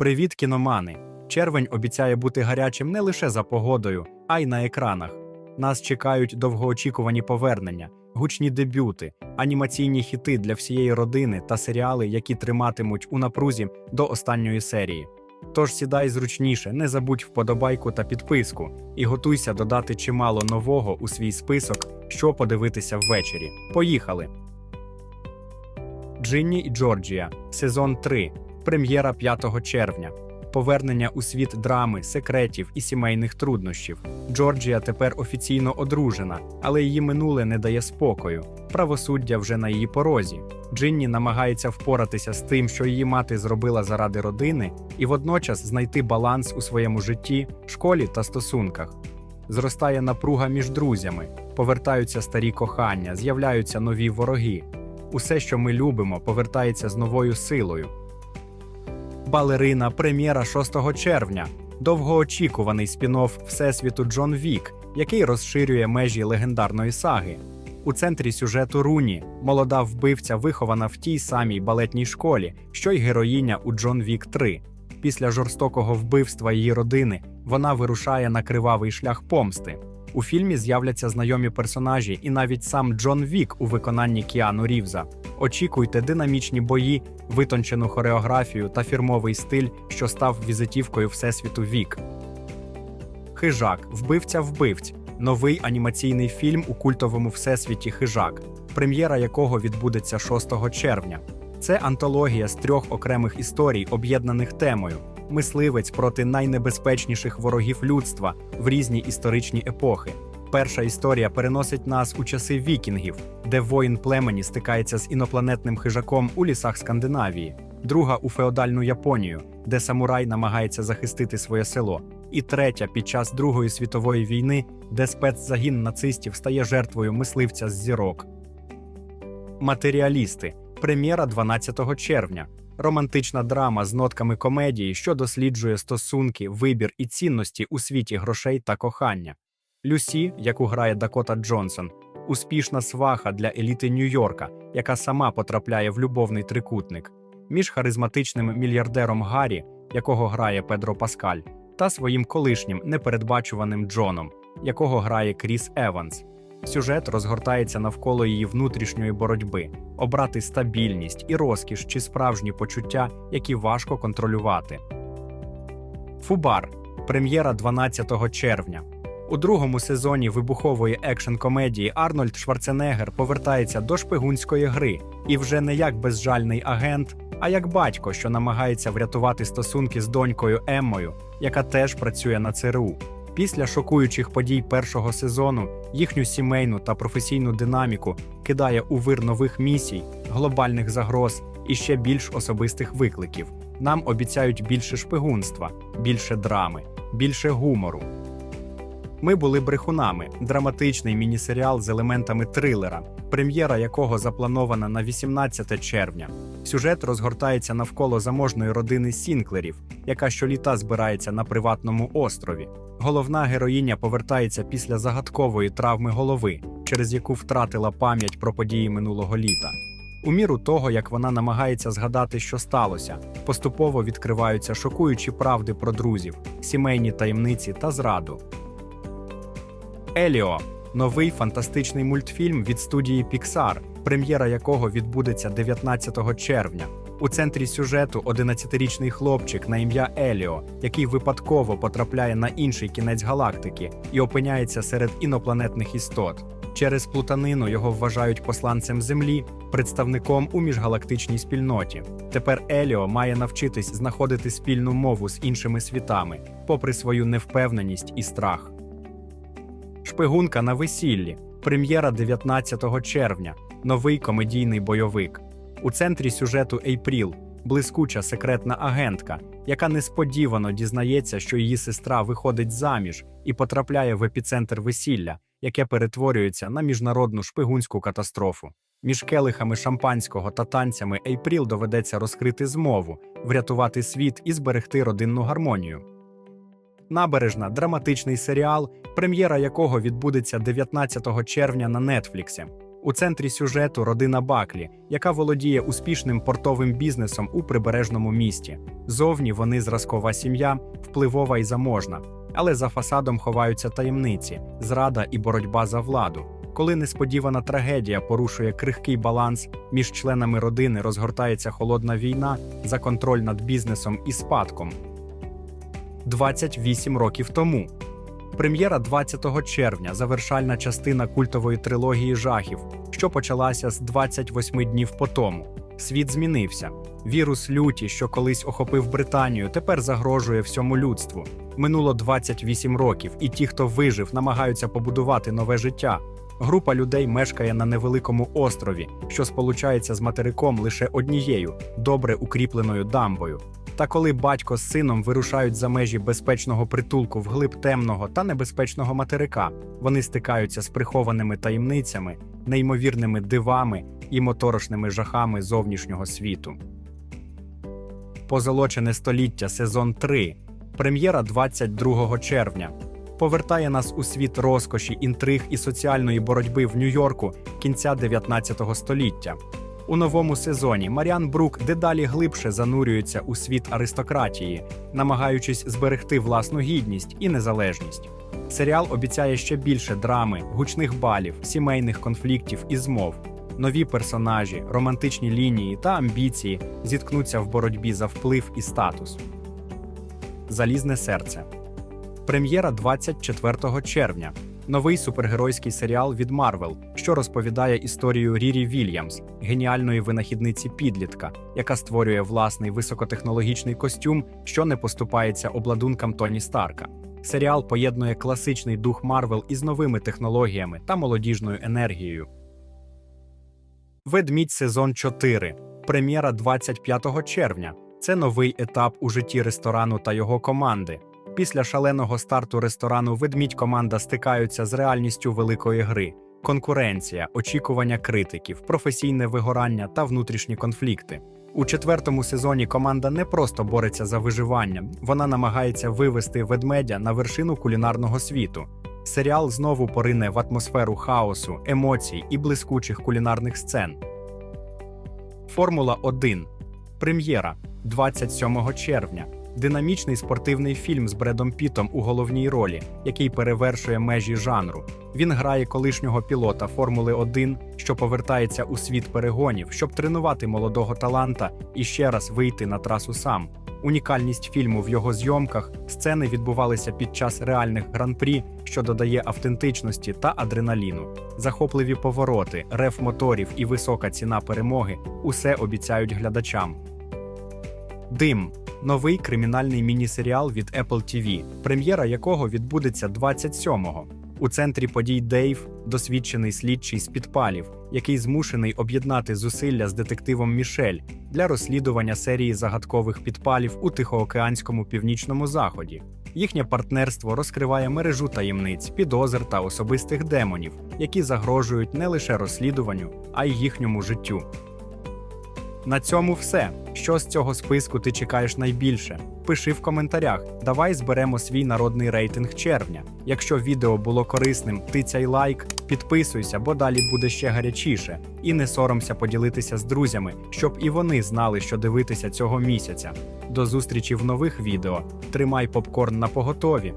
Привіт, кіномани! Червень обіцяє бути гарячим не лише за погодою, а й на екранах. Нас чекають довгоочікувані повернення, гучні дебюти, анімаційні хіти для всієї родини та серіали, які триматимуть у напрузі до останньої серії. Тож сідай зручніше, не забудь вподобайку та підписку, і готуйся додати чимало нового у свій список, що подивитися ввечері. Поїхали! Джинні і Джорджія, сезон 3, прем'єра 5 червня. Повернення у світ драми, секретів і сімейних труднощів. Джорджія тепер офіційно одружена, але її минуле не дає спокою. Правосуддя вже на її порозі. Джинні намагається впоратися з тим, що її мати зробила заради родини, і водночас знайти баланс у своєму житті, школі та стосунках. Зростає напруга між друзями, повертаються старі кохання, з'являються нові вороги. Усе, що ми любимо, повертається з новою силою. Балерина прем'єра 6 червня. Довгоочікуваний спін-офф Всесвіту Джон Вік, який розширює межі легендарної саги. У центрі сюжету Руні молода вбивця вихована в тій самій балетній школі, що й героїня у Джон Вік 3. Після жорстокого вбивства її родини вона вирушає на кривавий шлях помсти. У фільмі з'являться знайомі персонажі, і навіть сам Джон Вік у виконанні Кіану Рівза. Очікуйте динамічні бої, витончену хореографію та фірмовий стиль, що став візитівкою Всесвіту Вік. Хижак, вбивця вбивць. Новий анімаційний фільм у культовому всесвіті Хижак, прем'єра якого відбудеться 6 червня. Це антологія з трьох окремих історій, об'єднаних темою: мисливець проти найнебезпечніших ворогів людства в різні історичні епохи. Перша історія переносить нас у часи вікінгів, де воїн племені стикається з інопланетним хижаком у лісах Скандинавії, друга у феодальну Японію, де самурай намагається захистити своє село, і третя під час Другої світової війни, де спецзагін нацистів стає жертвою мисливця з зірок. Матеріалісти. Прем'єра 12 червня. Романтична драма з нотками комедії, що досліджує стосунки, вибір і цінності у світі грошей та кохання. Люсі, яку грає Дакота Джонсон, успішна сваха для еліти Нью-Йорка, яка сама потрапляє в любовний трикутник, між харизматичним мільярдером Гаррі, якого грає Педро Паскаль, та своїм колишнім непередбачуваним Джоном, якого грає Кріс Еванс. Сюжет розгортається навколо її внутрішньої боротьби, обрати стабільність і розкіш чи справжні почуття, які важко контролювати. Фубар. Прем'єра 12 червня. У другому сезоні вибухової екшн комедії Арнольд Шварценеггер повертається до шпигунської гри і вже не як безжальний агент, а як батько, що намагається врятувати стосунки з донькою Еммою, яка теж працює на ЦРУ. Після шокуючих подій першого сезону їхню сімейну та професійну динаміку кидає у вир нових місій, глобальних загроз і ще більш особистих викликів. Нам обіцяють більше шпигунства, більше драми, більше гумору. Ми були брехунами драматичний міні-серіал з елементами трилера, прем'єра якого запланована на 18 червня. Сюжет розгортається навколо заможної родини Сінклерів, яка щоліта збирається на приватному острові. Головна героїня повертається після загадкової травми голови, через яку втратила пам'ять про події минулого літа. У міру того, як вона намагається згадати, що сталося, поступово відкриваються шокуючі правди про друзів, сімейні таємниці та зраду. Еліо новий фантастичний мультфільм від студії Pixar, прем'єра якого відбудеться 19 червня. У центрі сюжету 11-річний хлопчик на ім'я Еліо, який випадково потрапляє на інший кінець галактики і опиняється серед інопланетних істот. Через плутанину його вважають посланцем Землі, представником у міжгалактичній спільноті. Тепер Еліо має навчитись знаходити спільну мову з іншими світами, попри свою невпевненість і страх. Шпигунка на весіллі. Прем'єра 19 червня. Новий комедійний бойовик. У центрі сюжету Ейпріл блискуча секретна агентка, яка несподівано дізнається, що її сестра виходить заміж і потрапляє в епіцентр весілля, яке перетворюється на міжнародну шпигунську катастрофу. Між келихами шампанського та танцями Ейпріл доведеться розкрити змову, врятувати світ і зберегти родинну гармонію. Набережна драматичний серіал, прем'єра якого відбудеться 19 червня на Нетфліксі. У центрі сюжету родина Баклі, яка володіє успішним портовим бізнесом у прибережному місті. Зовні вони зразкова сім'я, впливова і заможна, але за фасадом ховаються таємниці, зрада і боротьба за владу. Коли несподівана трагедія порушує крихкий баланс, між членами родини розгортається холодна війна за контроль над бізнесом і спадком. 28 років тому. Прем'єра 20 червня, завершальна частина культової трилогії жахів, що почалася з 28 днів по тому. Світ змінився. Вірус люті, що колись охопив Британію, тепер загрожує всьому людству. Минуло 28 років, і ті, хто вижив, намагаються побудувати нове життя. Група людей мешкає на невеликому острові, що сполучається з материком лише однією добре укріпленою дамбою. Та коли батько з сином вирушають за межі безпечного притулку вглиб темного та небезпечного материка, вони стикаються з прихованими таємницями, неймовірними дивами і моторошними жахами зовнішнього світу. Позолочене століття сезон 3. Прем'єра 22 червня. Повертає нас у світ розкоші, інтриг і соціальної боротьби в Нью-Йорку кінця 19 століття. У новому сезоні Маріан Брук дедалі глибше занурюється у світ аристократії, намагаючись зберегти власну гідність і незалежність. Серіал обіцяє ще більше драми, гучних балів, сімейних конфліктів і змов. Нові персонажі, романтичні лінії та амбіції зіткнуться в боротьбі за вплив і статус. Залізне серце. Прем'єра 24 червня. Новий супергеройський серіал від Марвел, що розповідає історію Рірі Вільямс, геніальної винахідниці підлітка, яка створює власний високотехнологічний костюм, що не поступається обладункам Тоні Старка. Серіал поєднує класичний дух Марвел із новими технологіями та молодіжною енергією. Ведмідь сезон 4. Прем'єра 25 червня. Це новий етап у житті ресторану та його команди. Після шаленого старту ресторану ведмідь команда стикаються з реальністю великої гри: конкуренція, очікування критиків, професійне вигорання та внутрішні конфлікти. У четвертому сезоні команда не просто бореться за виживання, вона намагається вивести ведмедя на вершину кулінарного світу. Серіал знову порине в атмосферу хаосу, емоцій і блискучих кулінарних сцен. Формула 1. Прем'єра 27 червня. Динамічний спортивний фільм з Бредом Пітом у головній ролі, який перевершує межі жанру. Він грає колишнього пілота Формули 1, що повертається у світ перегонів, щоб тренувати молодого таланта і ще раз вийти на трасу сам. Унікальність фільму в його зйомках сцени відбувалися під час реальних гран-прі, що додає автентичності та адреналіну. Захопливі повороти, рев моторів і висока ціна перемоги усе обіцяють глядачам. Дим новий кримінальний міні-серіал від Apple TV, прем'єра якого відбудеться 27-го. У центрі подій Дейв, досвідчений слідчий з підпалів, який змушений об'єднати зусилля з детективом Мішель для розслідування серії загадкових підпалів у Тихоокеанському північному заході. Їхнє партнерство розкриває мережу таємниць, підозр та особистих демонів, які загрожують не лише розслідуванню, а й їхньому життю. На цьому все. Що з цього списку ти чекаєш найбільше? Пиши в коментарях. Давай зберемо свій народний рейтинг червня. Якщо відео було корисним, тицяй лайк, підписуйся, бо далі буде ще гарячіше. І не соромся поділитися з друзями, щоб і вони знали, що дивитися цього місяця. До зустрічі в нових відео. Тримай попкорн на поготові.